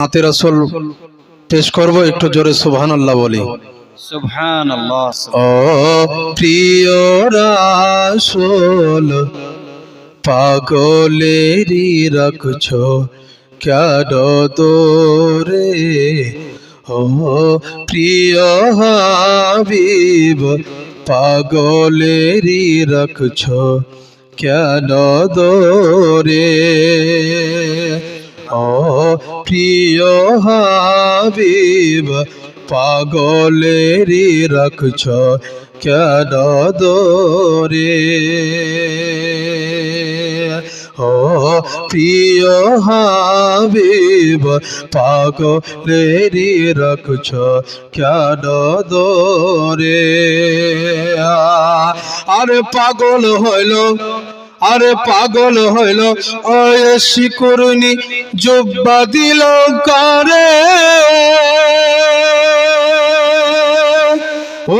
নাতে রসুল পেশ করব একটু জোরে সুবহান আল্লাহ বলি। সুবহান ও প্রিয় রাসূল পাগলেরই রাখছ কেন দোরে? ও প্রিয় হাবিব পাগলেরই রাখছ কেন দোরে? ও প্রিয় হাবিব, পাগলেরই রাখছ কেন দোরে ও প্রিয় হাবিব, পাগলেরই রাখছ কেন দোরে আরে পাগল হইল আরে পাগল হইল, ওই শিকুরনি জুব্বা দিল কারে।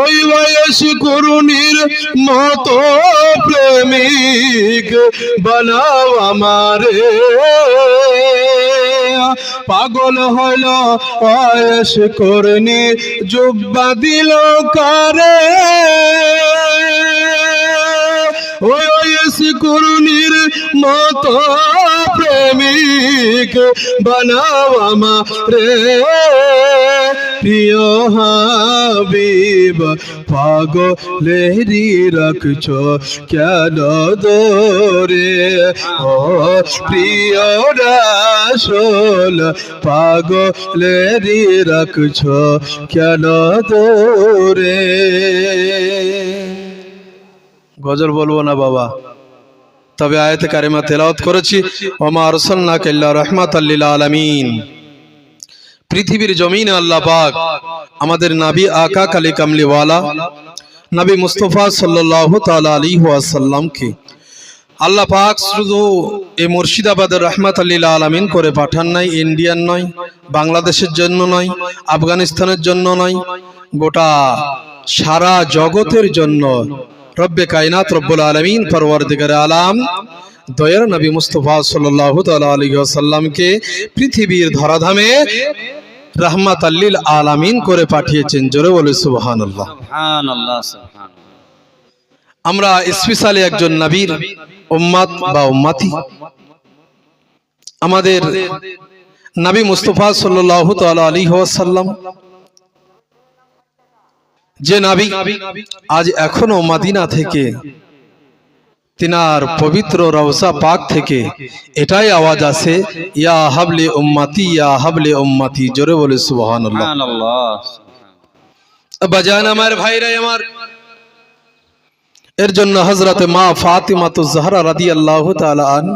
ওই বয়স করুণীর মতো প্রেমিক বানাও আমারে। পাগল হইল বয়স করুণী জুব্বা দিল কারে। করুণীর মতো প্রেমিক বানাও আমারে। প্রিয় হাবিব পাগলেরি রাখছ কেন দোরে ও প্রিয় রাসল পাগলেরি রাখছ কেন দোরে গজল বলব না বাবা। তবে আয়াতে কারিমা তেলাওয়াত করেছি। ওমা আরসালনা কাল্লা রহমাত আলামিন। পৃথিবীর জমিনে আল্লাহ পাক আমাদের নাবি আকা কালী কামলিওয়ালা, নবী মুস্তফা সাল্লাল্লাহু তাআলা আলাইহি ওয়াসাল্লামকে আল্লাহ পাক শুধু এই মুর্শিদাবাদের রহমাত আল্লিল আলামিন করে পাঠান নাই, ইন্ডিয়ান নয়, বাংলাদেশের জন্য নয়, আফগানিস্তানের জন্য নয়, গোটা সারা জগতের জন্য রব্বে কায়নাত রব্বুল আলমিন পরওয়ারদিগার আলাম দয়ার নবী মুস্তফা সাল্লাল্লাহু তাআলা আলাইহি ওয়াসাল্লামকে পৃথিবীর ধরাধামে রাহমাত আল্লিল আলামিন করে পাঠিয়েছেন। জোরে বলে সুবহানাল্লাহ। সুবহান আমরা স্পেশালি একজন নবীর উম্মাত বা উম্মাতি। আমাদের নবী মুস্তফা সাল্লাল্লাহু তাআলা আলাইহি ওয়াসাল্লাম যে নাবি আজ এখনও মাদিনা থেকে তিনার পবিত্র রওজা পাক থেকে এটাই আওয়াজ আছে ইয়া হাবলে উম্মাতি ইয়া হাবলে উম্মাতি জোরে বলে সুবহানাল্লাহ। বাজান আমার ভাইরাই আমার। এর জন্য হজরতে মা ফাতিমা তো জাহরা রাদি আল্লাহ আন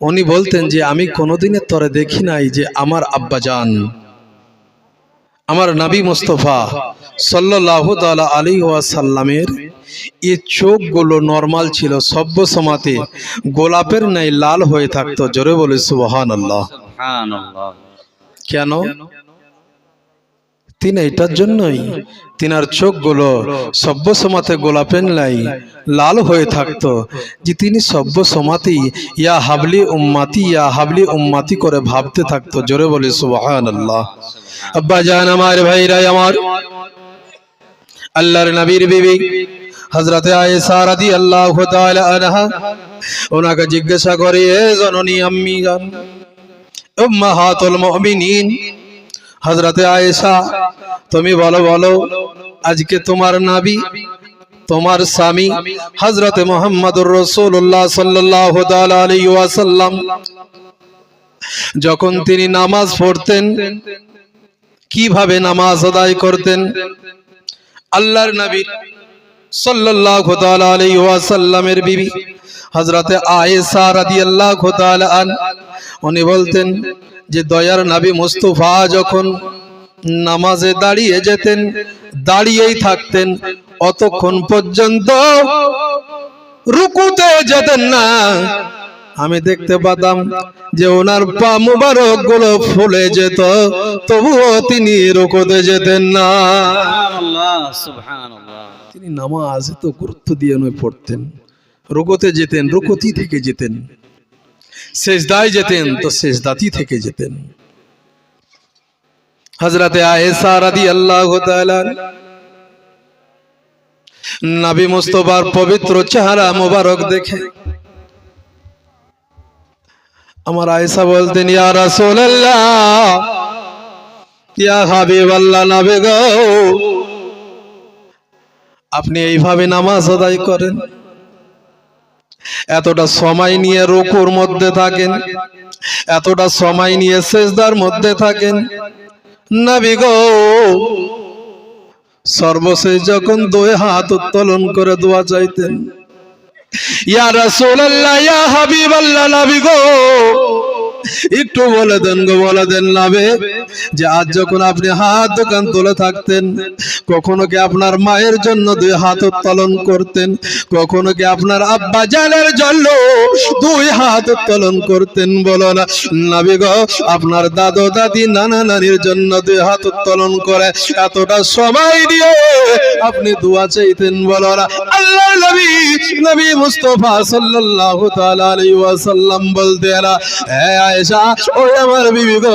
উনি বলতেন যে আমি কোনোদিনের তরে দেখি নাই যে আমার আব্বাজান। আমার নাবি মোস্তফা সাল্লাল্লাহু তালা আলী ওয়াসাল্লামের এ চোখগুলো নর্মাল ছিল সভ্য সমাতে গোলাপের ন্যায় লাল হয়ে থাকতো। জোরে বলে সুবহান আল্লাহ কেন? তিনি এটার জন্যই। তিনার চোখগুলো সভ্য সমাতে গোলাপেন লাই লাল হয়ে থাকতো। যে তিনি সভ্য সমাতেই ইয়া হাবলি উম্মাতি, ইয়া হাবলি উম্মাতি করে ভাবতে থাকতো। জোরে বলে সুবহান আল্লাহ আব্বা জান আমার, ভাইরা আমার, আল্লাহর নবীর বিবি হজরতে আয়েশা রাদিয়াল্লাহু তাআলা আনহা, ওনাকে জিজ্ঞাসা করে, এ জননী আম্মি জান, উম্মাহাতুল মুমিনিন হজরতে আয়েশা, তুমি বলো বলো, আজকে তোমার নাবি, তোমার স্বামী হজরতে মোহাম্মদুর রসুল্লাহ সাল্লাহ যখন তিনি নামাজ পড়তেন, কীভাবে নামাজ আদায় করতেন? আল্লাহর নবী তাআলা আলাইহি ওয়াসাল্লামের বিবি হযরতে আয়েশা রাদিয়াল্লাহু তাআলা আন উনি বলতেন যে দয়ার নাবি মুস্তাফা যখন নামাজে দাঁড়িয়ে যেতেন দাঁড়িয়েই থাকতেন অতক্ষণ পর্যন্ত রুকুতে যেতেন না। আমি দেখতে পাতাম যে ওনার পা মুবারকগুলো ফুলে যেত তবুও তিনি রুকুতে যেতেন না। তিনি নামাজ তো গুরুত্ব দিয়ে নয় পড়তেন। রুকোতে যেতেন রুকতি থেকে যেতেন। শেষদায় যেতেন তো শেষদাতি থেকে যেতেন। হজরতে আয়েশা রাদিয়াল্লাহু তাআলা নবী মুস্তফার পবিত্র চেহারা মোবারক দেখে। আমার আয়েশা বলতেন ইয়া রাসূলুল্লাহ ইয়া হাবিবাল্লাহ নবী গো আপনি এইভাবে নামাজ আদায় করেন? এতটা সময় নিয়ে রুকুর মধ্যে থাকেন, এতটা সময় নিয়ে সেজদার মধ্যে থাকেন। নবী গো, সর্বশেষ যখন দুই হাত উত্তোলন করে দোয়া চাইতেন, ইয়া রাসূলুল্লাহ, ইয়া হাবিবাল্লাহ, নবী গো একটু বলে দেন গো, বলে দেন নাবে যে আজ যখন আপনি হাত দোকান তুলে থাকতেন, কখনো কি আপনার মায়ের জন্য দুই হাত উত্তোলন করতেন? কখনো কি আপনার আব্বা জানের জন্য দুই হাত উত্তোলন করতেন? বলো না নাবি গো, আপনার দাদু দাদি নানা নানির জন্য দুই হাত উত্তোলন করে এতটা সময় দিয়ে আপনি দোয়া চাইতেন, বলো না। আল্লাহ নবী নবী মুস্তফা সাল্লাল্লাহু তাআলা আলাইহি ওয়াসাল্লাম বলতে এলা হে আয়েশা আমার বিবি গো,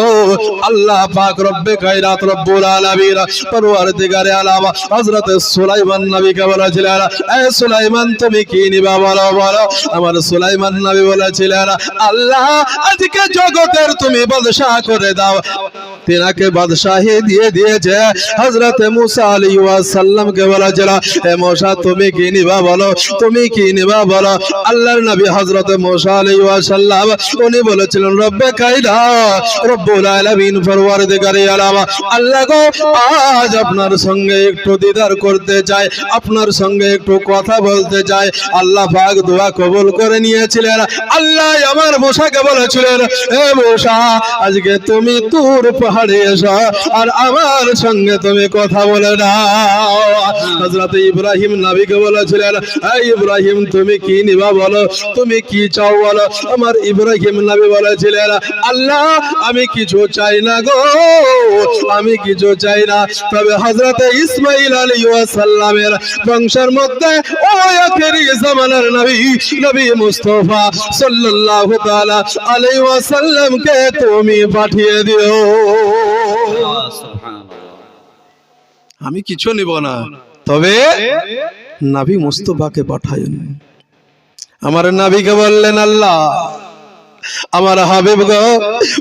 আল্লাহ পাক রব্বে রব্বুল আলামিন, পরওয়ারদিগারে আলাম, হযরত সুলাইমান নবীকে বলেছিলেন, এ সুলাইমান, তুমি কি নিবা বলো বলো। আমার সুলাইমান নবী বলেছিলেন, আল্লাহ, আজকে জগতের তুমি বাদশাহ করে দাও। তিনাকে বাদশাহী দিয়ে দিয়েছে, হযরত মুসা আলাইহিস সালামকে বলেছিল, এ মুসা তুমি কি নিবা বলো, তুমি কি নিবা বলো? আল্লাহর নবী হযরত মুসা আলাইহিস সালাম উনি বলেছিলেন রব্বে কায়দা, রব্বুল আলামিন পরওয়ারদিগারে আলাম, আল্লাহ গো, আজ আপনার সঙ্গে একটু দিদার করতে চাই আপনার সঙ্গে একটু কথা বলতে চাই আল্লাহ পাক দোয়া কবুল করে নিয়েছিলেন। আল্লাহ আমার মুসাকে বলেছিলেন হে মুসা আজকে তুমি তুর পাহাড়ে এসো, আর আমার সঙ্গে তুমি কথা বলে নাও। হযরত ইব্রাহিম নবীকে বলেছিলেন হে ইব্রাহিম, তুমি কি নিবা বলো? তুমি কি চাও বলো? আমার ইব্রাহিম নবী বলেছিলেন আল্লাহ আমি কিছু চাই না গো আমি কিছু চাই না। তবে হযরত ইসমাইল আলাইহিস সালামের বংশের মধ্যে ওই আখেরি জামানার নবী নবী মুস্তাফা সাল্লাল্লাহু তাআলা আলাইহি ওয়াসাল্লামকে তুমি পাঠিয়ে দিও। আমি কিছু নিব না তবে নাবি মুস্তফাকে পাঠায়েন আমার নাবিকে বললেন আল্লাহ আমার হাবিব গো,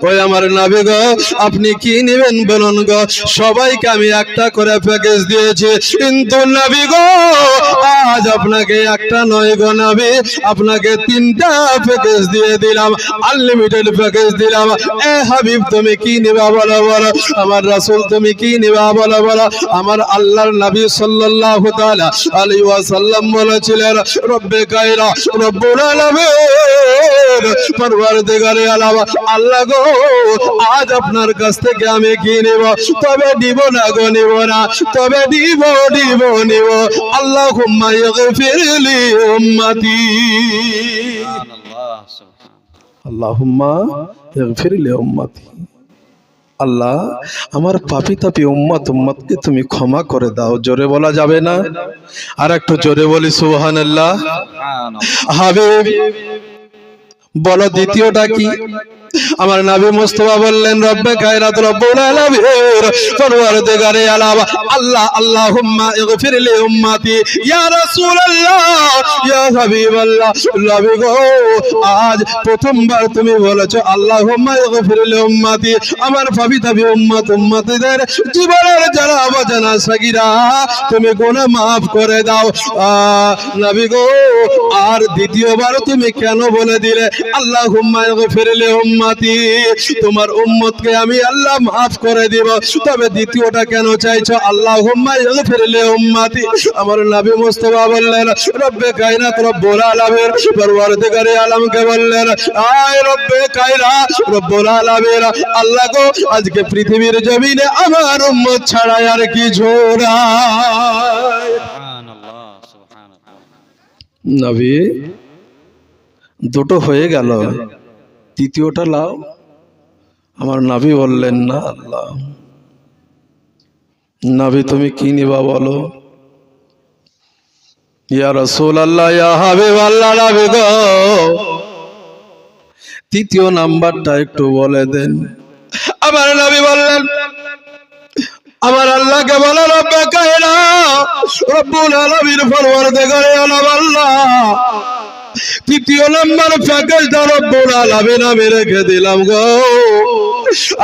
ওই আমার নাবি গো, আপনি কি নেবেন বলুন গো? সবাইকে আমি একটা করে প্যাকেজ দিয়েছি। কিন্তু নাবি গো, আজ আপনাকে একটা নয় গো নাবি, আপনাকে তিনটা প্যাকেজ দিয়ে দিলাম আনলিমিটেড প্যাকেজ দিলাম। এ হাবিব, তুমি কি নিবা বলো বলো? আমার রাসূল, তুমি কি নিবা বলো বলো? আমার আল্লাহর নবী সাল্লাল্লাহু তাআলা ওয়াসাল্লাম বলেছিলেন, রব্বে কায়রা রব্বুল আলামিন পরওয়ারদিগারে আলাম আল্লাহ গো, আজ আপনার কাছ থেকে আমি কি নিব? তবে নিব না গো না। তবে ইগফিরলি উম্মতি। সুবহানাল্লাহ সুবহানাল্লাহ আল্লাহুম্মা আল্লাহ, আমার পাপি তাপি উম্মত উম্মতকে তুমি ক্ষমা করে দাও। জোরে বলা যাবে না? আর একটু জোরে বলি, সুবহানাল্লাহ। হাবিব বলো দ্বিতীয়টা কি? আমার নবী মুস্তফা বললেন, রব্বে কায়নাত রব্বুল আলামিন। পরওয়ারদিগারে আলাম, আল্লাহ, আল্লাহুম্মা ইগফির লি উম্মতি। ইয়া রাসূলুল্লাহ, ইয়া হাবিবাল্লাহ, নবী গো, আজ প্রথমবার তুমি বলেছ, আল্লাহুম্মা ইগফির লি উম্মতি। আমার ভাবি দাবি উম্মত, উম্মতিদের জীবনের যারা অবজানা সাগীরা, তুমি গুনাহ maaf করে দাও। নবী গো, আর দ্বিতীয়বার তুমি কেন বলে দিলে, আল্লাহুম্মা ইগফির লি উম্মতি? তোমার উম্মতকে আমি আল্লাহ maaf করে দিব। তবে দ্বিতীয়টা কেন চাইছো? আল্লাহুম্মা ইগফির লি উম্মতি। আমার নবী মুস্তাফা বললেন রব্বে কায়নাত রব্বুল আলামিন। পরওয়ারদিগারে আলমকে বললেন আয় রব্বে কায়রা রব্বুল আলামিন। আল্লাহ গো আজকে পৃথিবীর জমিনে আমার উম্মত ছাড়া আর কিছু নাই। নবী দুটো হয়ে গেল। তৃতীয়টা লাও। আমার নাবি বললেন, না আল্লাহ। নাবি তুমি কি নিবা বলো? ইয়া রসুল আল্লাহ তৃতীয় নাম্বারটা একটু বলে দেন। আমার নবী বললেন, আমার আল্লাহকে বলে, রব্বে কায়রা রব্বুল আলামিন পরওয়ারদিগারে আলম আল্লাহ তৃতীয় নম্বর প্যাকেজ প্যাকেজটা বোড়া লাভে নামে রেখে দিলাম গো।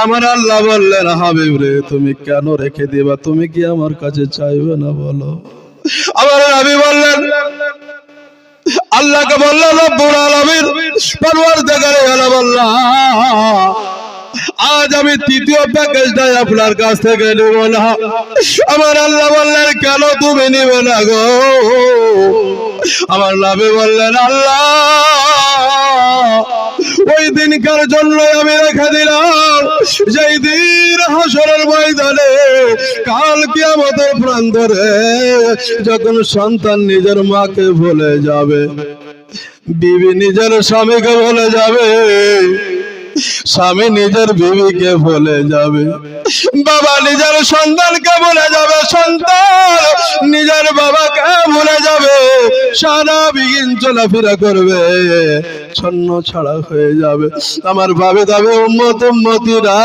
আমার আল্লাহ বললেন, হাবিব রে, তুমি কেন রেখে দিবা? তুমি কি আমার কাছে চাইবে না বলো? আমার আমি বললেন, আল্লাহকে বললেন রব্বুল আলামিন, পরওয়ারদিগারে আলম আল্লাহ আজ আমি তৃতীয় প্যাকেজটাই আপনার কাছ থেকে নেব না। আমার আল্লাহ বললেন, কেন তুমি নিবে না গো? আমার লাভে বললেন, আল্লাহ, ওই দিনকার জন্য আমি রেখে দিলাম। যেই দিন হাসরের ময়দানে, কাল আমাদের প্রান্তরে যখন সন্তান নিজের মাকে ভুলে যাবে, বিবি নিজের স্বামীকে ভুলে যাবে স্বামী নিজের বিবিকে ভুলে যাবে। বাবা নিজের সন্তানকে ভুলে যাবে, সন্তান নিজের বাবাকে ভুলে যাবে। সারা বিগিন চলাফেরা করবে, ছন্ন ছাড়া হয়ে যাবে। আমার ভাবে দাবে উম্মত উম্মতিরা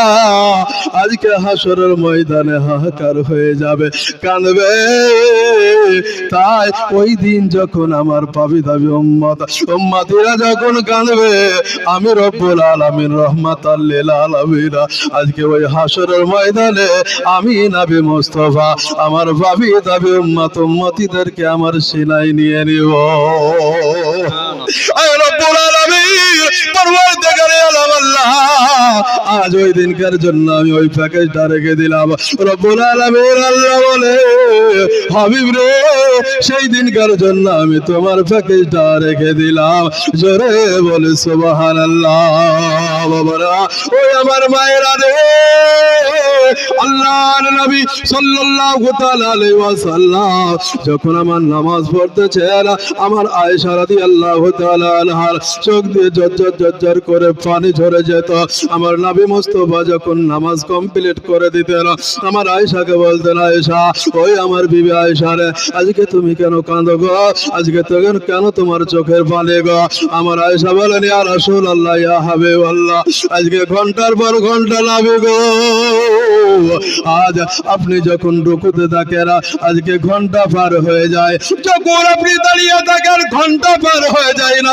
আজকে হাসরের ময়দানে হাহাকার হয়ে যাবে, কাঁদবে। তাই ওই দিন যখন আমার পাবি দাবি উম্মত, উম্মতিরা যখন কাঁদবে, আমি রব্বুল আলামিন রহমাত আবিরা আজকে ওই হাসরের ময়দানে আমি নাবি মুস্তফা আমার ভাবি দাবি উম্মত উম্মতিদেরকে আমার সিনাই নিয়ে নিব। আয় রব্বুল আলামিন। আজ ওই দিনকার জন্য আমি ওই প্যাকেজটা রেখে দিলাম। রব্বুল আল্লাহ বলে, হাবিব রে, সেই দিনকার জন্য আমি তোমার প্যাকেজটা রেখে দিলাম। জোরে বলে বাবারা, ওই আমার মায়েরা রে, আল্লাহর নবী সাল্লাল্লাহু তাআলা ওয়াসাল্লাম যখন আমার নামাজ পড়তেছে আমার আয়েশা রাদিয়াল্লাহু তাআলা আনহার চোখ দিয়ে জজ্জর করে পানি ঝরে যেত। আমার নবী মুস্তাফা যখন নামাজ কমপ্লিট করে দিতেন, আমার আয়েশাকে বলতেন, আয়েশা, ওই আমার বিবি আয়েশা রে, আজকে তুমি কেন কাঁদো গো? আজকে তো কেন- তোমার চোখের পানি গো? আমার আয়েশা বলেন, ইয়া রাসূলুল্লাহ, ইয়া হাবিবাল্লাহ, আজকে ঘণ্টার পর ঘণ্টা লাগে গো। আজ আপনি যখন রুকুতে থাকেন, আজকে ঘণ্টা পার হয়ে যায়। যখন আপনি দাঁড়িয়ে থাকেন, ঘণ্টা পার হয়ে যায় না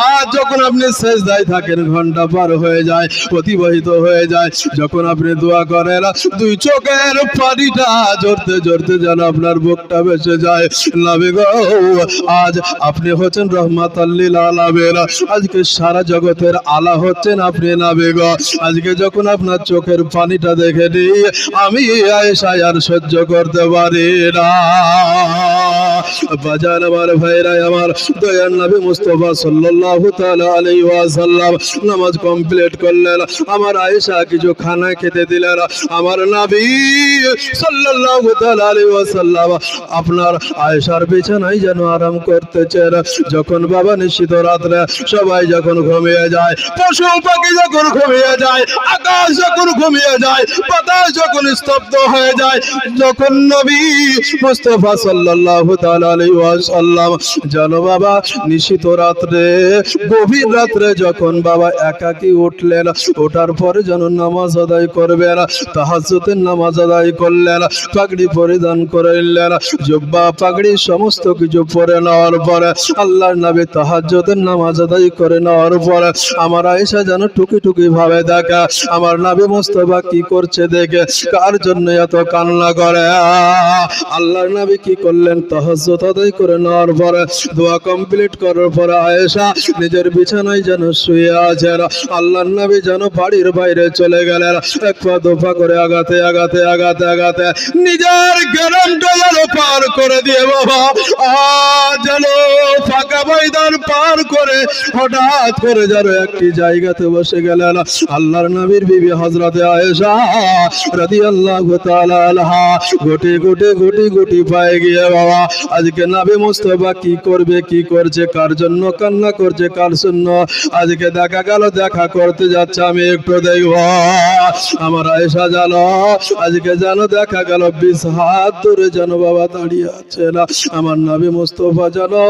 আজ যখন আপনি শেষদায় থাকেন, ঘণ্টা পার হয়ে যায়, অতিবাহিত হয়ে যায়। যখন আপনি দোয়া করেন, দুই চোখের পানিটা জড়তে জড়তে যেন আপনার বুকটা বেঁচে যায়। গো, আজ আপনি হচ্ছেন রহমাত আজকে সারা জগতের আলা হচ্ছেন আপনি নাবে আজকে যখন আপনার চোখের পানিটা দেখে নিই, আমি আয়েশায় আর সহ্য করতে পারি না। বাজার আমার ভাইরা আমার দয়ার নবী মুস্তফা সাল্লাল্লাহু তাআলা নামাজ কমপ্লিট করলেন। আমার আয়েশা কিছু খানা খেতে দিলেন। আমার আপনার আয়েশার বিছানায় যেন আরাম করতেছেন। যখন বাবা নিশ্চিত রাত্রে সবাই যখন ঘুমিয়ে যায়, পশু পাখি যখন ঘুমিয়ে যায়, আকাশ যখন ঘুমিয়ে যায়, বাতাস যখন স্তব্ধ হয়ে যায়, যখন নবী মুস্তাফা ওয়াসাল্লাম জানো বাবা নিশিত রাত্রে গভীর রাত্রে যখন বাবা একাকী উঠলেন, ওঠার পরে যেন নামাজ আদায় করবেন, তাহাজ্জুদের নামাজ আদায় করলেন, পাগড়ি পরিধান করলেন, জুব্বা, পাগড়ি সমস্ত কিছু পরে নেওয়ার পরে, আল্লাহর নবী তাহাজ্জুদের নামাজ আদায় করে নেওয়ার পরে, আমার আয়েশা যেন টুকি টুকি ভাবে দেখা, আমার নবী মুস্তফা কি করছে দেখে, কার জন্য এত কান্না করে? আল্লাহর নবী কি করলেন? তাহাজ্জুদ আদায় করে নেওয়ার পরে, দোয়া কমপ্লিট করার পরে আয়েশা নিজের বিছানায় যেন শুয়ে আছেন আল্লাহর নবী যেন বাড়ির বাইরে চলে গেলেন। এক পা দোপা করে আগাতে আগাতে আগাতে আগাতে নিজের গ্রামটা যেন পার করে দিয়ে বাবা, আজ যেন ফাঁকা ময়দান পার করে হঠাৎ করে যেন একটি জায়গাতে বসে গেলেন। আল্লাহর নবীর বিবি হজরতে আয়েশা রাদিয়াল্লাহু তাআলা আনহা গুটি গুটি গুটি গুটি পায়ে গিয়ে বাবা, আজকে নাবি মুস্তফা কি করবে, কি করছে, কার জন্য কান্না করছে, কার জন্য আজকে দেখা গেল, দেখা করতে যাচ্ছে আমি একটু দেখব আমার আয়সা জানো, আজকে যেন দেখা গেল, বিশ হাত দূরে যেন বাবা দাঁড়িয়ে আছে না। আমার নবী মুস্তফা জানো,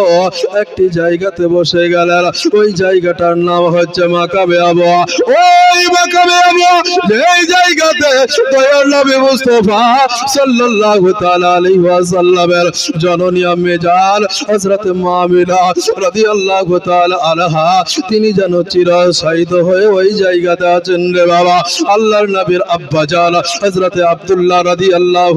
একটি জায়গাতে বসে গেলেন। ওই জায়গাটার নাম হচ্ছে মাকাবে আবহাওয়া ওই মাকাবে আবহাওয়া যেই জায়গাতে দয়ার নবী মুস্তফা সাল্লাল্লাহু তাআলা আলাইহি ওয়াসাল্লামের জননী আম্মে জান হযরত মামিনা রাদিয়াল্লাহু তাআলা আনহা তিনি যেন চিরাশায়িত হয়ে ওই জায়গাতে আছেন রে বাবা। আল্লাহর নবীর আব্বা জান হজরতে আব্দুল্লাহ রাদি আল্লাহ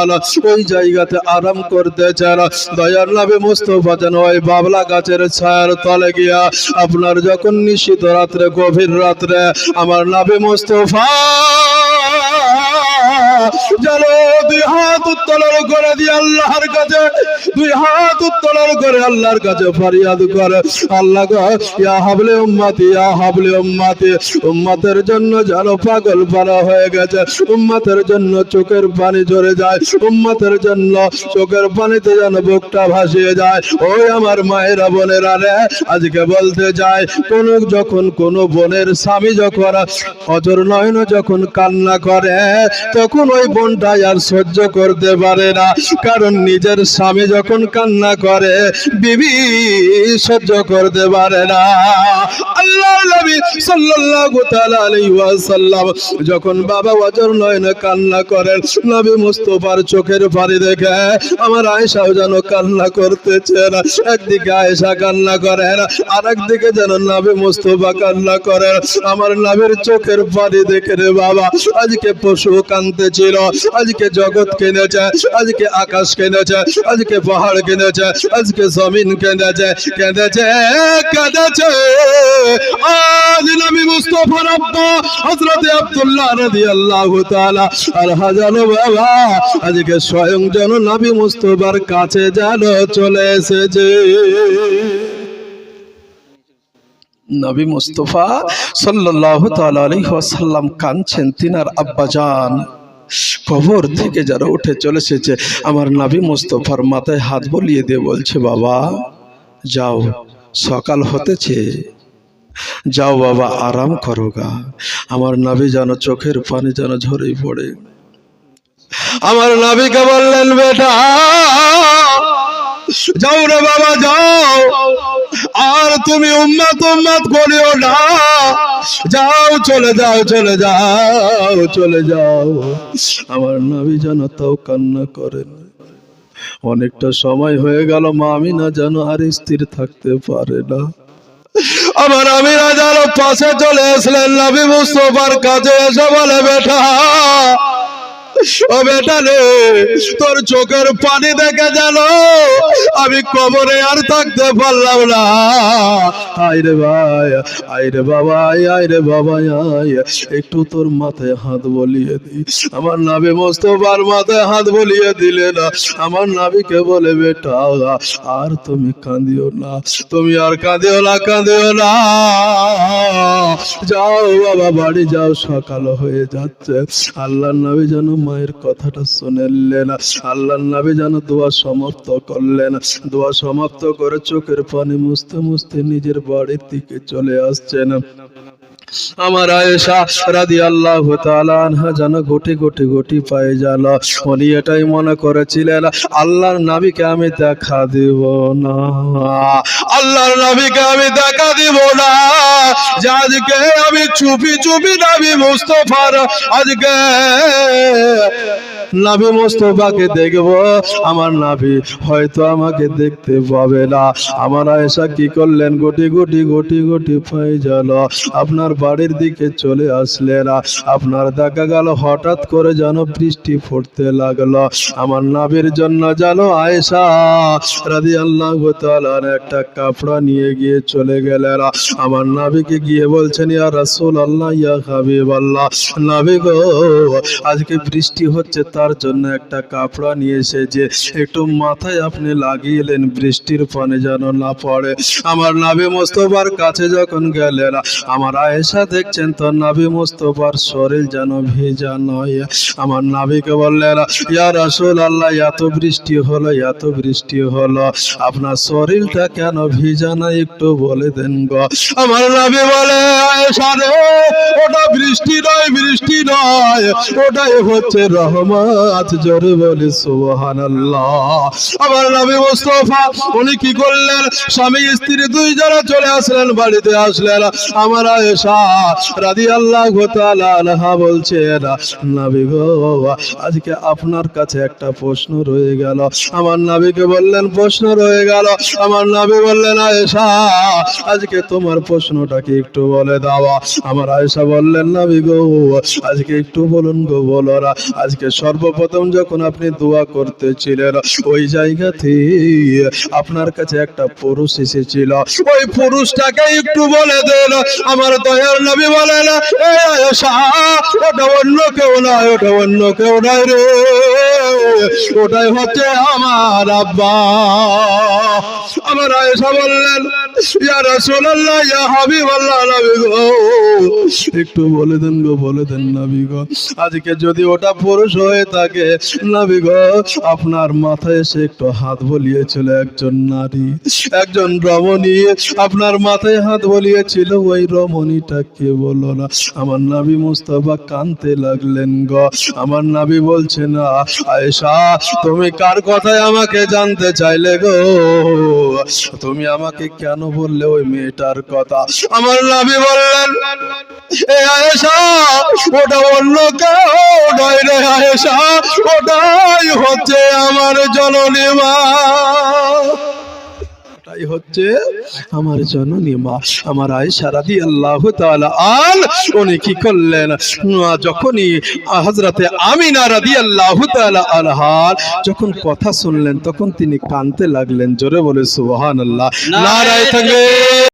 আনহু, ওই জায়গাতে আরাম করতে চান। দয়ার নবী মুস্তফা যেন ওই বাবলা গাছের ছায়ার তলে গিয়া আপনার যখন নিশ্চিত রাত্রে, গভীর রাত্রে আমার নবী মুস্তফা দুই হাত করে আল্লাহর কাছে ফরিয়াদ উম্মতের জন্য যেন পাগল পারা হয়ে গেছে, উম্মতের জন্য চোখের পানি ঝরে যায়, উম্মতের জন্য চোখের পানিতে যেন বুকটা ভাসিয়ে যায়। ওই আমার মায়েরা বোনেরা রে, আজকে বলতে যায় কোন যখন কোন বোনের স্বামী যখন অজর নয়ন যখন কান্না করে, তখন ওই বোনটা আর সহ্য করতে পারে না। কারণ নিজের স্বামী যখন কান্না করে, বিবি সহ্য করতে পারে না। যখন বাবা কান্না করেন, নবী চোখের দেখে, আমার আয়েশাও যেন কান্না করতেছেন একদিকে আয়েশা কান্না করেন আর একদিকে যেন নবী মুস্তফা কান্না করেন। আমার নবীর চোখের পানি দেখে রে বাবা, আজকে পশু কানতে ছিল আজকে জগৎ কিনেছে, আজকে আকাশ কিনেছে, আজকে পাহাড় কিনেছে, আজকে জমিন কেঁদেছে কেঁদেছে কেঁদেছে আজ নবী মুস্তফার আব্বা আব্দুল্লাহ রাদিয়াল্লাহু তাআলা আর বাবা, আজকে স্বয়ং যেন নবী মুস্তফার কাছে যেন চলে এসেছে। নবী মুস্তফা সাল্লাল্লাহু তাআলা আলাইহি ওয়াসাল্লাম তিনার আব্বাজান। কবর থেকে যারা উঠে চলে এসেছে, আমার নাবি মুস্তফার মাথায় হাত বলিয়ে দিয়ে বলছে, বাবা, যাও, সকাল হতেছে। যাও বাবা, আরাম করো গা। আমার নাবি যেন চোখের পানি যেন ঝরেই পড়ে। আমার নাবিকে বললেন, বেটা, যাও রে বাবা, যাও। আর তুমি উম্মাত উম্মাত করিও না। যাও, চলে যাও চলে যাও চলে যাও। আমার নাবি যেন তাও কান্না করেন। অনেকটা সময় হয়ে গেল, মা আমি না যেন আর স্থির থাকতে পারে না। আমার আমিরা যেন পাশে চলে আসলেন নবী মুস্তফার কাছে এসে বলে, বেটা তোর চোখের পানি দেখে জানো আমি কবরে আর থাকতে পারলাম না। আইরে ভাই আইরে বাবা আইরে বাবা, আয়। একটু তোর মাথায় হাত বলিয়ে দি। আমার নাবি মোস্তফার মাথায় হাত বলিয়ে দিলে না। আমার নাবিকে বলে, বেটা, আর তুমি কাঁদিও না। তুমি আর কাঁদিও না কাঁদিও না। যাও বাবা, বাড়ি যাও, সকাল হয়ে যাচ্ছে। আল্লাহ নবী যেন মায়ের কথাটা শুনেলেন। আল্লাহ নবী যেন দোয়া সমাপ্ত করলেন। দোয়া সমাপ্ত করে চোখের পানি মুছতে মুছতে নিজের বাড়ির দিকে চলে আসছেন। আমার আয়েশা রাদি আল্লাহ আনহা যেন গোটি গোটি গোটি পায়ে গেল উনি এটাই মনে করেছিলেন, আল্লাহর নাবিকে আমি দেখা দিব না। আল্লাহর নাবিকে আমি দেখা দিব না। আজকে আমি চুপি চুপি নাবি মুস্তফার, আজকে নাভি মোস্তফাকে দেখব। আমার নাভি হয়তো আমাকে দেখতে পাবে না। আমার আয়েশা কি করলেন? গুটি গুটি গুটি গুটি পাই গেল। আপনার বাড়ির দিকে চলে আসলেন। আপনার দেখা গেল, হঠাৎ করে যেন বৃষ্টি পড়তে লাগল। আমার নাভির জন্য যেন আয়েশা রাদি আল্লাহ একটা কাপড়া নিয়ে গিয়ে চলে গেলেন। আমার নাভিকে গিয়ে বলছেন, ইয়া রাসূল আল্লাহ ইয়া হাবিব আল্লাহ নাভি গো, আজকে বৃষ্টি হচ্ছে তার জন্য একটা কাপড়া নিয়ে এসেছে একটু মাথায় আপনি লাগিয়েলেন বৃষ্টির পানে যেন না পড়ে। আমার নাবি মোস্তফার কাছে যখন গেলেন, আমার আয়েশা দেখছেন তো নাবি মোস্তফার শরীর যেন ভেজা নয়। আমার নাবিকে বললেন, ইয়া রাসূল আল্লাহ এত বৃষ্টি হলো, এত বৃষ্টি হলো। আপনার শরীরটা কেন ভিজা না একটু বলে দেন গো। আমার নাবি বলে, আয়েশা রে, ওটা বৃষ্টি নয় বৃষ্টি নয়, ওটাই হচ্ছে রহমত। জান্নাত জোরে বলে সুবহানাল্লাহ। আমার নবী মুস্তাফা, উনি কি করলেন? স্বামী, স্ত্রী দুই জনে চলে আসলেন, বাড়িতে আসলেন। আমার আয়েশা রাদিয়াল্লাহু তাআলা আনহা বলছেন, নবী গো, আজকে আপনার কাছে একটা প্রশ্ন রয়ে গেল। আমার নবীকে বললেন, প্রশ্ন রয়ে গেল। আমার নবী বললেন, আয়েশা, আজকে তোমার প্রশ্নটা কি একটু বলে দাও। আমার আয়েশা বললেন, নবী গো, আজকে একটু বলুন গো, বলো না। আজকে সর্বপ্রথম যখন আপনি দোয়া করতেছিলেন ওই জায়গাতে আপনার কাছে একটা পুরুষ এসেছিল। ওই পুরুষটাকে একটু বলে দেন আমার দয়ার নবী বলেন "এ আয়েশা, ওটা অন্য কেউ নয় ওটা অন্য কেউ নয় রে। ওটাই হচ্ছে আমার আব্বা। আমার আয়েশা বললেন ইয়া রাসূলুল্লাহ, ইয়া হাবিবাল্লাহ, নবী গো। একটু বলে দেন গো, বলে দেন নবী গো। আজকে যদি ওটা পুরুষ হয়ে থাকে, নবী গো, আপনার মাথায় এসে একটু হাত বলিয়েছিল একজন নারী, একজন রমণী। আপনার মাথায় হাত বলিয়েছিল ওই রমণীটা কে বলো না? আমার নাবি মুস্তাফা কানতে লাগলেন গো। আমার নাবি বলছে, না, আয়েশা, তুমি কার কথায় আমাকে জানতে চাইলে গো? তুমি আমাকে কেন বললে ওই মেয়েটার কথা? আমার নাবি বললেন ওটা অন্য কেউ নয় রে আয়েশা, ওটাই হচ্ছে আমার জননী মা। ওটাই হচ্ছে আমার জননী মা আমার আয়েশা রাদিয়াল্লাহু তাআলা আল উনি কি করলেন? যখনই হজরতে আমিনা রাদিয়াল্লাহু তাআলা আনহার যখন কথা শুনলেন তখন তিনি কানতে লাগলেন। জোরে বলে সুবহানাল্লাহ। নারায়ে তাকবীর